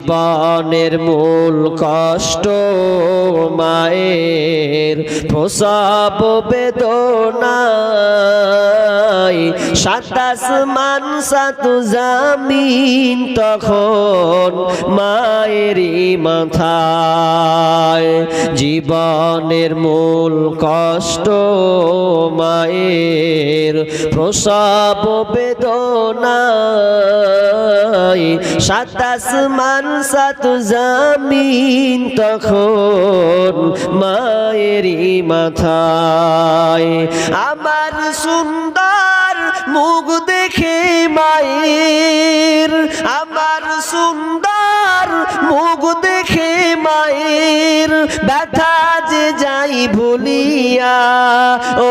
জীবনের মূল কষ্ট, মায়ের প্রসব বেদনাই। সাতাশ মান সাতু জামিন তখন মায়েরই মাথায়। জীবনের মূল কষ্ট, মায়ের প্রসব বেদনাই। সাতাশ মান সাত জামিন তখন মায়েরই মাথায়। আমার সুন্দর মুখ দেখে মায়ের, আমার সুন্দর মুখ দেখে মায়ের ব্যথা যে যাই ভুলিয়া, ও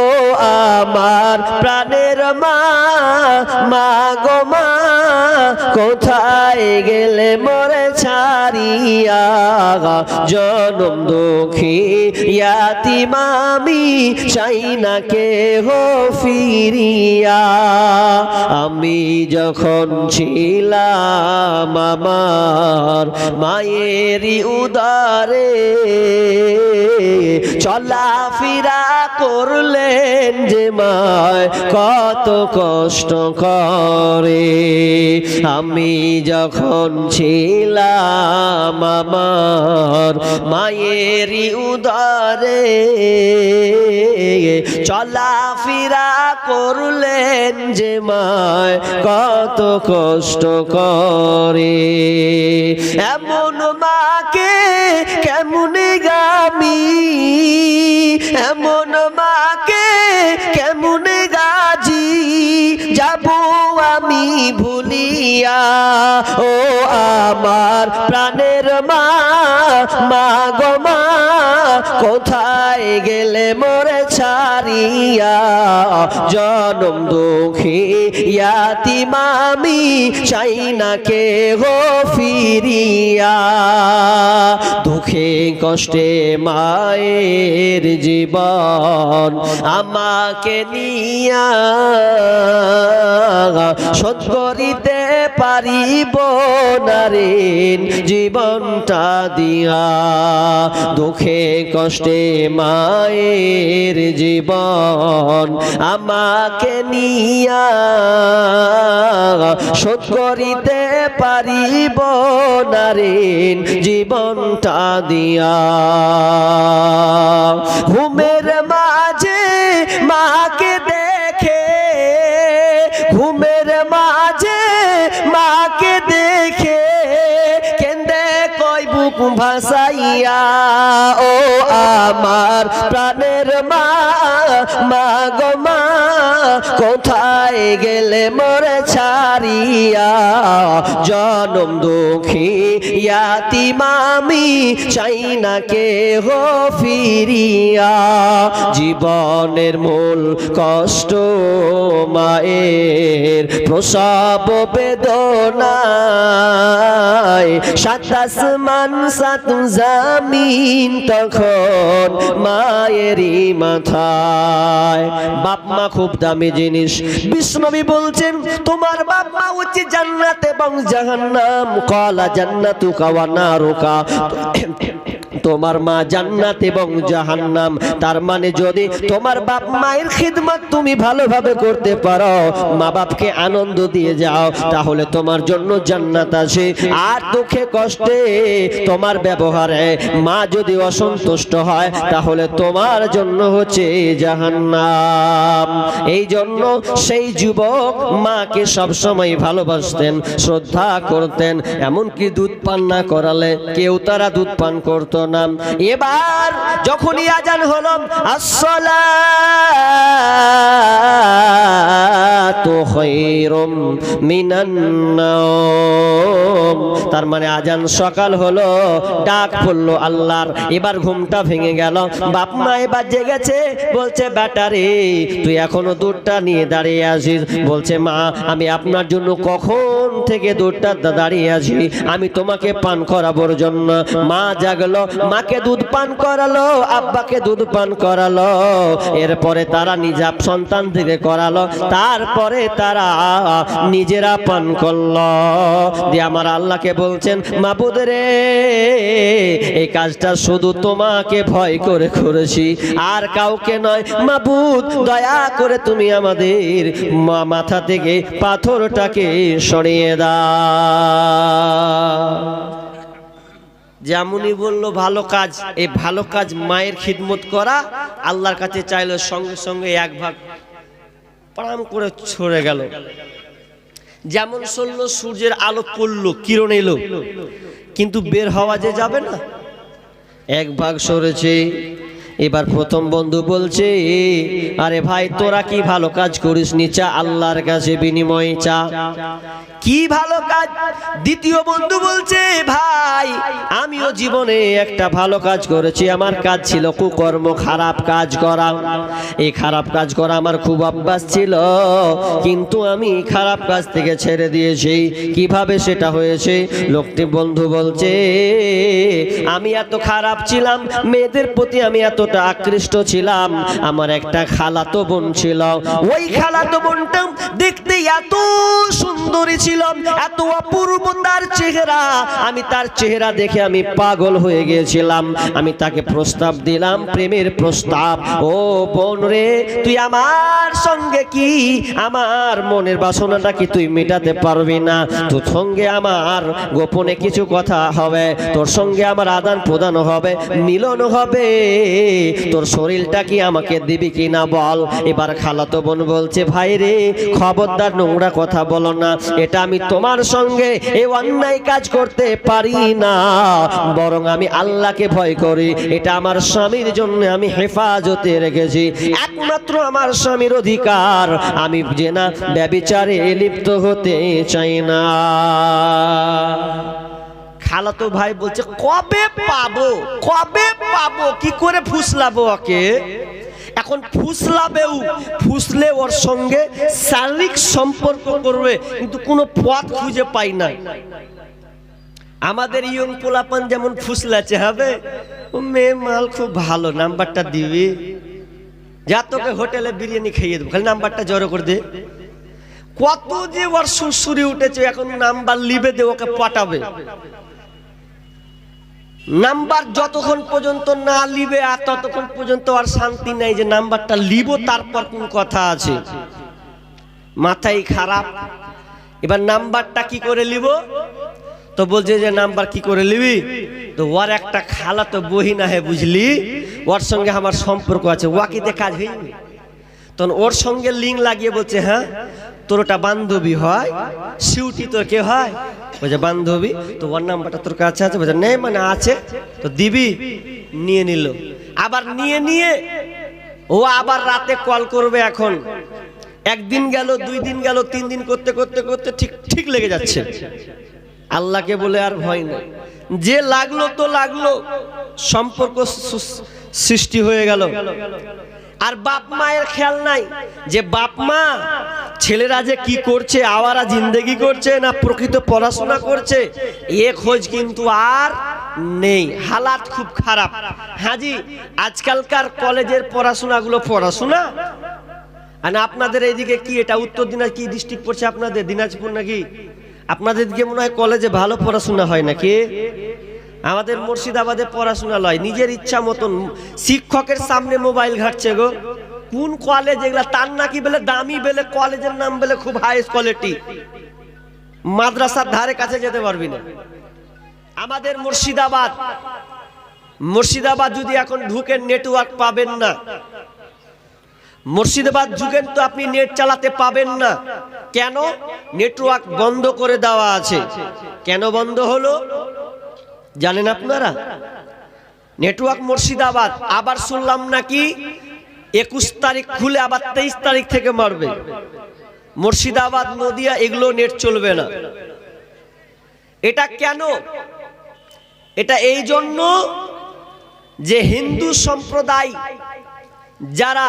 আমার প্রাণের মা মা গো মা। কোথায় গেলে মরে ছাড়িয়া? জনম দুঃখী ইয়াতি মামি চাই না কে হো ফিরিয়া। আমি যখন ছিলাম আমার মায়েরই উদারে, চলাফেরা করলেন যে মায় কত কষ্ট করে। আমি যখন ছিলাম আমার মায়ের উদারে, চলাফেরা করলেন যে মায় কত কষ্ট করে। এমন মাকে কেমনে গামি এমন মাকে কেমনে ভুলিয়া ও আমার প্রাণের মা মা গো মা, কোথায় গেলে মরে ছাড়িয়া? জনম দুঃখী ইয়াতি মামি চাই না কে হো ফিরিয়া। দুঃখে কষ্টে মায়ের জীবন আমাকে নিয়া। শোধ করিতে পারিব না রে জীবনটা দিয়া। দুঃখে কষ্টে মায়ের জীবন আমাকে নিয়া। শোধ করিতে পারিব না রে জীবনটা দিয়া। ঘুমের মাঝে ও আমার প্রাণের মা মা গো মা। কোথায় গেলে মরে ছাড়িয়া? জনম দুঃখী ইয়াতি মামি চাই না কে হো ফিরিয়া। জীবনের মূল কষ্ট মায়ের প্রসব বেদনায়। সাতাশ মান সাত জামিন তখন মায়েরই মাথায়। বাপ মা খুব দামি। জিনিস। বিষ্ণবী বলছেন তোমার বাবা হচ্ছে জান্নাত এবং জাহান্নাম। কলা জান্নাতু কাওয়া নারুকা। তোমার মা জান্নাত এবং জাহান্নাম। তার মানে যদি তোমার বাপ মায়ের খিদমত তুমি ভালোভাবে করতে পারো, মা বাপকে আনন্দ দিয়ে যাও, তাহলে তোমার জন্য জান্নাত আছে। আর দুঃখে কষ্টে তোমার ব্যবহারে মা যদি অসন্তুষ্ট হয়, তাহলে তোমার জন্য হচ্ছে জাহান্নাম। এই জন্য সেই যুবক মাকে সবসময় ভালোবাসতেন, শ্রদ্ধা করতেন, এমনকি দুধ পান না করালে কেউ তারা দুধ পান করতো না। এবার যখনই আজান হলো আসলা তো মিনান তার মানে আজান সকাল হলো, ডাক পড়ল আল্লাহর। এবার ঘুমটা ভেঙে গেল। বাপ মা এবার জেগেছে, বলছে, ব্যাটারে, তুই এখনও দুধটা নিয়ে দাঁড়িয়ে আছিস। বলছে, মা, আমি আপনার জন্য কখন থেকে দুধটা দাঁড়িয়ে আছি? আমি তোমাকে পান করাবোর জন্য। মা জাগলো, মাকে দুধ পান করালো, আব্বাকে দুধ পান করালো। এরপরে তারা নিজা সন্তান থেকে করালো। তারপরে তারা নিজেরা পান করল। দিয়ে আমার আল্লাহকে বলছেন মাবুদ রে এই কাজটা শুধু তোমাকে ভয় করে করেছি। আর কাউকে নয়, মাবুদ, দয়া করে তুমি আমাদের মাথা থেকে পাথরটাকে সরিয়ে দাও। যেমনই বলল, ভালো কাজ, এই ভালো কাজ মায়ের খিদমত করা, আল্লাহর কাছে চাইলো সঙ্গে সঙ্গে এক ভাগ প্রাম করে ছড়ে গেল। যেমন চলল সূর্যের আলো পড়ল, কিরণ এলো। কিন্তু বের হওয়া যে যাবে না? এক ভাগ সরেছে এবার প্রথম বন্ধু বলছে, আরে ভাই, তোরা কি ভালো কাজ করিস নি? চা, আল্লাহর কাছে বিনিময় চা। কি ভালো কাজ? দ্বিতীয় বন্ধু বলছে, ভাই, আমিও জীবনে একটা ভালো কাজ করেছি। আমার কাজ ছিল কুকর্ম, খারাপ কাজ করা। এই খারাপ কাজ করা আমার খুব অভ্যাস ছিল। কিন্তু আমি খারাপ কাজ থেকে ছেড়ে দিয়েছি। কীভাবে সেটা হয়েছে? লোকটি বন্ধু বলছে, আমি এত খারাপ ছিলাম। মেয়েদের প্রতি আমি এতটা আকৃষ্ট ছিলাম, আমার একটা খালাতো বোন ছিল। ওই খালাতো বোনটা দেখতে এত সুন্দরী ছিল, এত অপূর্ব তার চেহারা। আমি তার চেহারা দেখে আমি পাগল হয়ে গিয়েছিলাম। আমি তাকে প্রস্তাব দিলাম, প্রেমের প্রস্তাব। ও বোন রে, তুই আমার সঙ্গে কি? আমার মনের বাসনাটা কি তুই মেটাতে পারবি না? তোর সঙ্গে আমার গোপনে কিছু কথা হবে, তোর সঙ্গে আমার আদান প্রদান হবে মিলন হবে। তোর শরীরটা কি আমাকে দিবি কি না বল? এবার খালাতো বোন বলছে, ভাই রে, খবরদার নোংরা কথা বলো না। এটা আমি তোমার সঙ্গে এই অন্যায় কাজ করতে পারি না। বরং আমি আল্লাহকে ভয় করি। এটা আমার স্বামীর জন্য আমি হেফাজতে রেখেছি। একমাত্র আমার স্বামীর অধিকার। আমি যে না ব্যবিচারে লিপ্ত হতে চাই না। খালাতো ভাই বলছে, কবে পাবো? কবে পাবো? কি করে ফুসলাবো ওকে? এখন ফুসলাবেও, ফুসলে ওর সঙ্গে শারীরিক সম্পর্ক করবে, কিন্তু কোনো পথ খুঁজে পাই না। আমাদের ইয়ং পোলাপান যেমন ফুসলাছে হবে ও মেয়ে মাল খুব ভালো, নাম্বারটা দিবি। যা তোকে হোটেলে বিরিয়ানি খাইয়ে দেবো, খালি নাম্বারটা জড়ো করে দে। কত যে ওর সুরসুরি উঠেছে, এখন নাম্বার লিবে দে, ওকে পটাবে নাম্বার যতক্ষণ পর্যন্ত না লিবে আর ততক্ষণ পর্যন্ত আর শান্তি নাই যে নাম্বারটা লিব, তারপর কোন কথা আছে? মাথায় খারাপ। এবার নাম্বারটা কি করে লিব? তো বলছে যে নাম্বার কি করে লিবি? তো ওর একটা খালা তো বহি না হে বুঝলি? ওর সঙ্গে আমার সম্পর্ক আছে ওয়াকিতে কাজ হয়নি তখন ওর সঙ্গে লিঙ্ক লাগিয়ে বলছে হ্যাঁ? তোর ওটা বান্ধবী হয় সিউটি তোর কে হয় বলছে বান্ধবী, তো ওর নাম্বারটা তোর কাছে আছে, বলছে, নেই মানে আছে। তো দিবি, নিয়ে নিল। আবার নিয়ে নিয়ে ও আবার রাতে কল করবে এখন। একদিন গেল, দুই দিন গেল, তিন দিন করতে করতে করতে ঠিক ঠিক লেগে যাচ্ছে। আল্লাহকে বলে আর ভয় নেই। যে লাগল তো লাগল, সম্পর্ক সৃষ্টি হয়ে গেল। আর বাপ মায়ের খেয়াল নাই যে বাপ মা ছেলেরা যে কি করছে, আওয়ারা জিন্দেগি করছে না প্রকৃত পড়াশোনা করছে, এ খোঁজ কিন্তু আর নেই। হালাত খুব খারাপ। হাজি, আজকালকার কলেজের পড়াশোনাগুলো পড়াশোনা? আর আপনাদের এইদিকে কি এটা উত্তর দিনাজ কি ডিস্ট্রিক্ট পড়ছে আপনাদের? দিনাজপুর নাকি? আপনাদের দিকে মনে হয় কলেজে ভালো পড়াশোনা হয় নাকি? আমাদের মুর্শিদাবাদে পড়াশোনা লয়, নিজের ইচ্ছা মতন। শিক্ষকের সামনে মোবাইল ঘাটছে গো। কোন কলেজ এগুলা তার নাকি বলে, দামি বলে কলেজের নাম বলে খুব হাই কোয়ালিটি মাদ্রাসার ধারে কাছে যেতে পারবি না। আমাদের মুর্শিদাবাদ। মুর্শিদাবাদ যদি এখন ঢুকে নেটওয়ার্ক পাবেন না। মুর্শিদাবাদ যুগের তো আপনি নেট চালাতে পাবেন না। কেন? নেটওয়ার্ক বন্ধ করে দেওয়া আছে। কেন বন্ধ হলো? জানেন আপনারা? নেটওয়ার্ক মুর্শিদাবাদ, আবার শুনলাম নাকি একুশ তারিখ খুলে আবার তেইশ তারিখ থেকে মারবে। মুর্শিদাবাদ, নদিয়া, এগুলো নেট চলবে না। এটা কেন? এটা এই জন্য যে হিন্দু সম্প্রদায় যারা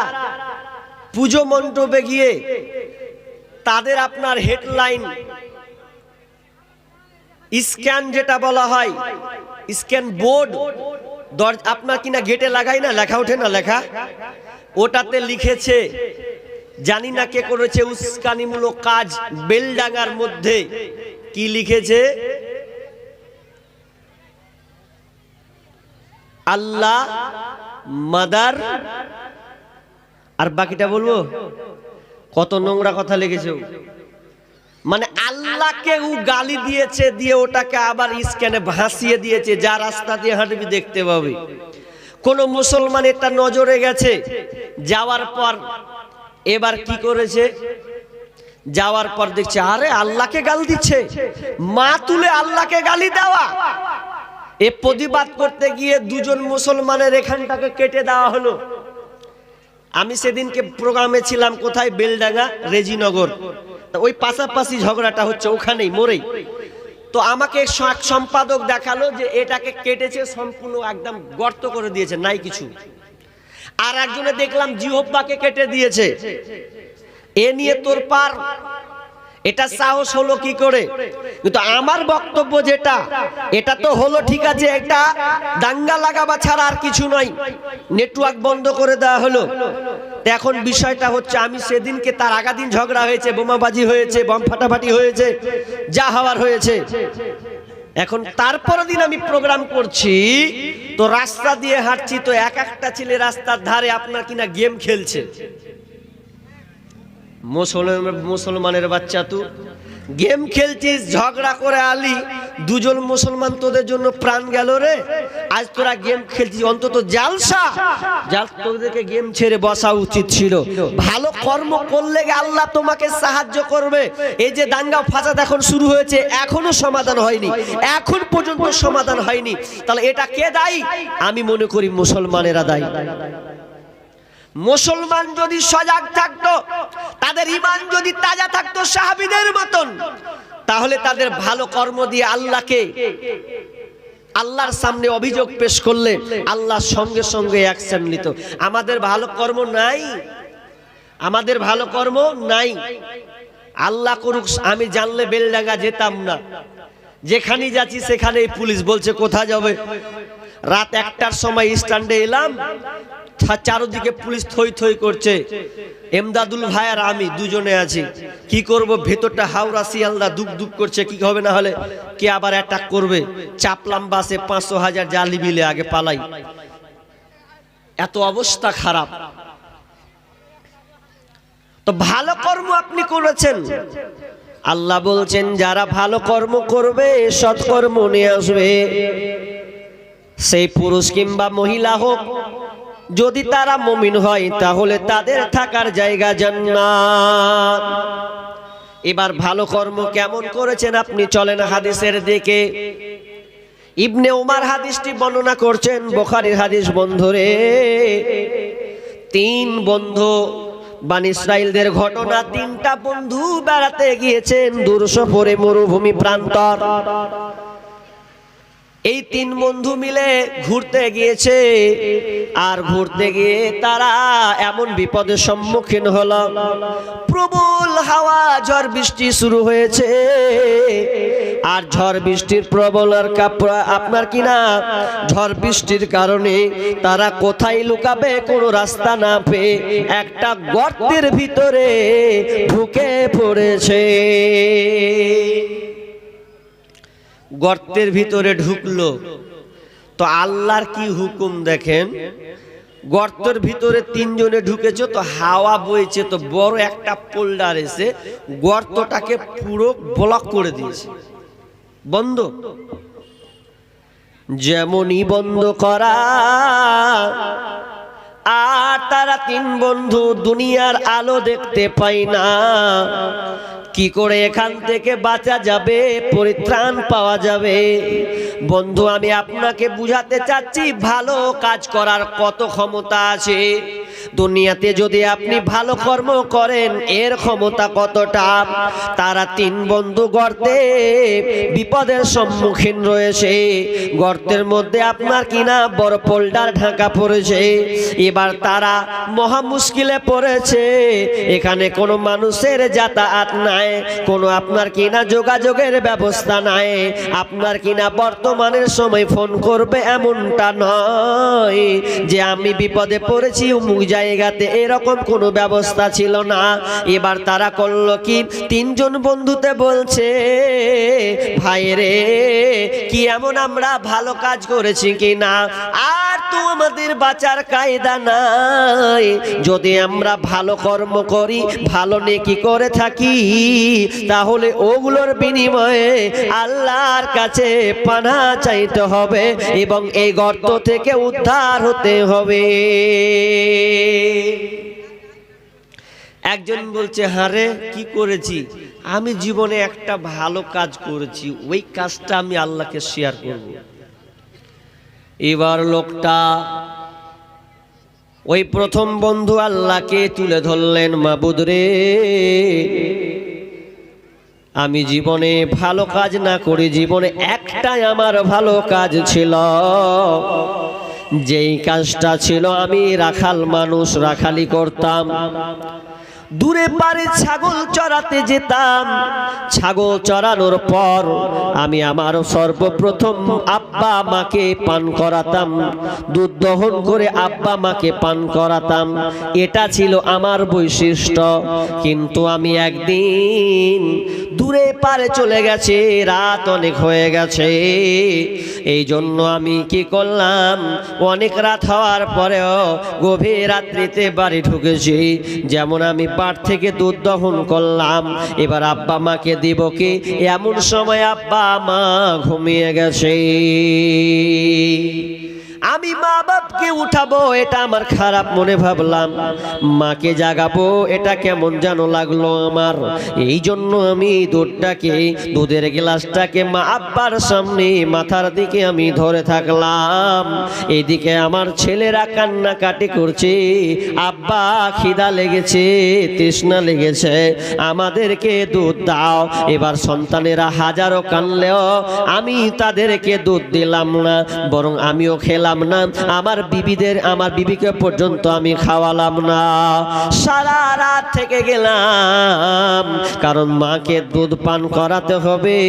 পুজো মণ্ডপে গিয়ে তাদের আপনার হেডলাইন স্ক্যান যেটা বলা হয়, স্ক্যান বোর্ড আপনার কিনা গেটে লাগাই না, লেখা ওঠে না লেখা? ওটাতে লিখেছে, জানি না কে করেছে, উস্কানিমূলক কাজ বেলডাঙ্গার মধ্যে। কি লিখেছে? আল্লাহ, মাদার, আর বাকিটা বলব? কত নোংরা কথা লিখেছে। আল্লাহকে ও গালি দিয়েছে, দিয়ে ওটাকে আবার স্ক্যানে ভাসিয়ে দিয়েছে, যা রাস্তা দিয়ে হাঁটবি দেখতে পাবে। কোন মুসলমান এটা নজরে গেছে, যাওয়ার পর এবার কি করেছে? যাওয়ার পর দেখছে, আরে আল্লাহকে গাল দিচ্ছে, মা তুলে আল্লাহকে গালি দেওয়া। এ প্রতিবাদ করতে গিয়ে দুজন মুসলমানের এখানটাকে কেটে দেওয়া হলো। আমি সেদিনকে প্রোগ্রামে ছিলাম কোথায়? বেলডাঙ্গা, রেজিনগর। তা ওই পাশাপাশি ঝগড়াটা হচ্ছে, ওখানেই মোরেই। তো আমাকে সম্পাদক দেখাল যে এটাকে কেটেছে, সম্পূর্ণ একদম গর্ত করে দিয়েছে, নাই কিছু। আর একজনে দেখলাম জিহব্বাকে কেটে দিয়েছে। এ নিয়ে তোর পার। এটা সাহস হলো কি করে? কিন্তু আমার বক্তব্য যেটা, এটা তো হলো ঠিক আছে, এটা দাঙ্গা লাগাবা ছাড়া আর কিছু নয় নেটওয়ার্ক বন্ধ করে দেওয়া হলো। এখন বিষয়টা হচ্ছে, আমি সেদিনকে তার আগা দিন ঝগড়া হয়েছে, বোমাবাজি হয়েছে, বম ফাটাফাটি হয়েছে, যা হওয়ার হয়েছে। এখন তারপর দিন আমি প্রোগ্রাম করছি, তো রাস্তা দিয়ে হাঁটছি, তো এক একটা ছেলে রাস্তার ধারে আপনার কিনা গেম খেলছে। মুসলমান মুসলমানের বাচ্চা তুই গেম খেলছিস, ঝগড়া করে আলি, দুজন মুসলমান তোদের জন্য প্রাণ গেল রে। আজ তোরা গেম খেলছিস, অন্তত জালসা। জাল, তোদেরকে গেম ছেড়ে বসা উচিত ছিল। ভালো কর্ম করলে আল্লাহ তোমাকে সাহায্য করবে। এই যে দাঙ্গা ফাসাদ এখন শুরু হয়েছে, এখনও সমাধান হয়নি। এখন পর্যন্ত সমাধান হয়নি। তাহলে এটা কে দায়ী? আমি মনে করি মুসলমানেরা দায়ী। মুসলমান যদি সজাগ থাকতো, তাদের ইমান যদি তাজা থাকতো সাহাবিদের মতন, তাহলে তাদের ভালো কর্ম দিয়ে আল্লাহকে আল্লাহর সামনে অভিযোগ পেশ করলে আল্লাহ সঙ্গে সঙ্গে অ্যাকশন নিত। আমাদের ভালো কর্ম নাই। আমাদের ভালো কর্ম নাই। আল্লাহ করুক, আমি জানলে বেলডাঙ্গা যেতাম না। যেখানেই যাচ্ছি সেখানেই পুলিশ বলছে কোথা যাবে? রাত একটার সময় স্ট্যান্ডে এলাম। চারদিকে পুলিশ থই থই করছে। এমদাদুল ভাই আর আমি দুজনে আছি। কি করব? ভেতরটা হাওড়া শিয়ালদা দুক দুক করছে, কি হবে না হলে? কে আবার অ্যাটাক করবে? চাপলাম বাসে পাঁচশো হাজার জালি বিলে আগে পালাই। এত অবস্থা খারাপ। তো ভালো কর্ম আপনি করেছেন। আল্লাহ বলছেন, যারা ভালো কর্ম করবে, সৎকর্ম নিয়ে আসবে। সেই পুরুষ কিংবা মহিলা হোক যদি তারা মমিন হয়, তাহলে তাদের থাকার জায়গা জান্নাত। এবার ভালো কর্ম কেমন করেছেন আপনি? চলেন হাদিসের দিকে। ইবনে উমার হাদিসটি বর্ণনা করছেন, বোখারির হাদিস বন্ধুরে। তিন বন্ধু বান ইসরায়েলদের ঘটনা, তিনটা বন্ধু বেড়াতে গিয়েছেন দূর সফরে মরুভূমি প্রান্তর। এই তিন বন্ধু মিলে ঘুরতে গিয়েছে। আর ঘুরতে গিয়ে তারা এমন বিপদের সম্মুখীন হল। প্রবল হাওয়া, ঝড় বৃষ্টি শুরু হয়েছে। আর ঝড় বৃষ্টির প্রবল আর কাপড় আপনার কিনা ঝড় বৃষ্টির কারণে তারা কোথায় লুকাবে, কোনো রাস্তা না পেয়ে একটা গর্তের ভিতরে ঢুকে পড়েছে। গর্তের ভিতরে ঢুকলো। তো আল্লাহর কি হুকুম দেখেন? গর্তের ভিতরে তিনজনে ঢুকেছে, তো হাওয়া বইছে, তো বড় একটা পোল্ডার এসে গর্তটাকে পুরো ব্লক করে দিয়েছে। বন্ধ। যেমনই বন্ধ করা, আর তারা তিন বন্ধু দুনিয়ার আলো দেখতে পাই না। কি করে এখান থেকে বাঁচা যাবে? পরিত্রাণ পাওয়া যাবে। বন্ধু, আমি আপনাকে বুঝাতে চাচ্ছি, ভালো কাজ করার কত ক্ষমতা আছে? দুনিয়াতে যদি আপনি ভালো কর্ম করেন, এর ক্ষমতা কতটা? তারা তিন বন্ধু গর্তে বিপদের সম্মুখীন রয়েছে। গর্তের মধ্যে আপনার কিনা বড় পোল্ডার ঢাকা পড়েছে। এবার তারা মহা মুশকিলে পড়েছে। এখানে কোনো মানুষের যাতায়াত নাই, কোনো আপনার কিনা যোগাযোগের ব্যবস্থা নাই। আপনার কিনা বর্তমানের সময় ফোন করবে এমনটা নয় যে, আমি বিপদে পড়েছি, অমুক জায়গাতে এরকম কোনো ব্যবস্থা ছিল না। এবার তারা করল কি? তিনজন বন্ধুতে বলছে, ভাই রে, কি এমন আমরা ভালো কাজ করেছি কি না আর তো আমাদের বাঁচার কায়দা নাই। যদি আমরা ভালো কর্ম করি, ভালো নেকি করে থাকি, তাহলে ওগুলোর বিনিময়ে আল্লাহর কাছে পানা চাইতে হবে এবং এই গর্ত থেকে উদ্ধার হতে হবে। একজন বলছে, হারে, কি করেছি? আমি জীবনে একটা ভালো কাজ করেছি, ওই কাজটা আমি আল্লাহকে শেয়ার করব। এবার লোকটা ওই প্রথম বন্ধু আল্লাহকে তুলে ধরলেন, মাবুদ রে, আমি জীবনে ভালো কাজ না করে, জীবনে একটাই আমার ভালো কাজ ছিল। যেই কাজটা ছিল আমি রাখাল মানুষ, রাখালি করতাম। দূরে পারে ছাগল চড়াতে যেতাম। ছাগল চড়ানোর পর আমি আমার সর্বপ্রথম আব্বা মাকে পান করাতাম। দুধ দহন করে আব্বা মাকে পান করাতাম। এটা ছিল আমার বৈশিষ্ট্য। কিন্তু আমি একদিন দূরে পারে চলে গেছে, রাত অনেক হয়ে গেছে। এই জন্য আমি কি করলাম? অনেক রাত হওয়ার পরেও গভীর রাত্রিতে বাড়ি ঢুকেছি। যেমন আমি পাট থেকে দুধ দহন করলাম। এবার আব্বা মাকে দিব কি? এমন সময় আব্বা মা ঘুমিয়ে গেছে। আমি মা বাপকে উঠাবো, এটা আমার খারাপ মনে ভাবলাম। মাকে জাগাবো, এটা কেমন যেন লাগল আমার। এই জন্য আমি দুধটাকে, দুধের গ্লাসটাকে মা আব্বার সামনে, মাথার দিকে আমি ধরে থাকলাম। এদিকে আমার ছেলেরা কান্নাকাটি করছে, আব্বা খিদা লেগেছে, তৃষ্ণা লেগেছে, আমাদেরকে দুধ দাও। এবার সন্তানেরা হাজারো কানলেও আমি তাদেরকে দুধ দিলাম না, বরং আমিও খেলাম। না। আমার বিবিদের, আমার বিবিকে পর্যন্ত আমি খাওয়ালাম না। সারা রাত থেকে গেলাম। কারণ মাকে দুধ পান করাতে হবে।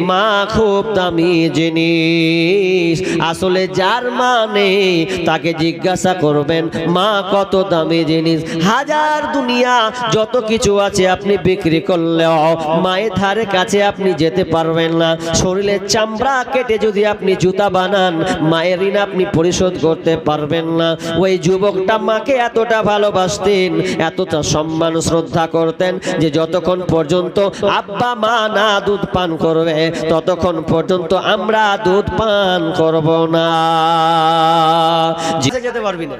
মা খুব দামি জিনিস। আসলে যার মা নেই, তাকে জিজ্ঞাসা করবেন, মা, কত দামি জিনিস? হাজার দুনিয়া যত কিছু আছে আপনি বিক্রি করলেও মায়ের ধারে কাছে আপনি যেতে পারবেন না। শরীরের চামড়া কেটে যদি আপনি জুতা বানান, মায়ের ঋণ আপনি পরিশোধ করতে পারবেন না। ওই যুবকটা মাকে এতটা ভালোবাসতেন, এতটা সম্মান, শ্রদ্ধা করতেন যে যতক্ষণ পর্যন্ত আব্বা মা না দুধ পান করবে, ততক্ষণ পর্যন্ত আমরা দুধ পান করব না। যেতে পারবি না।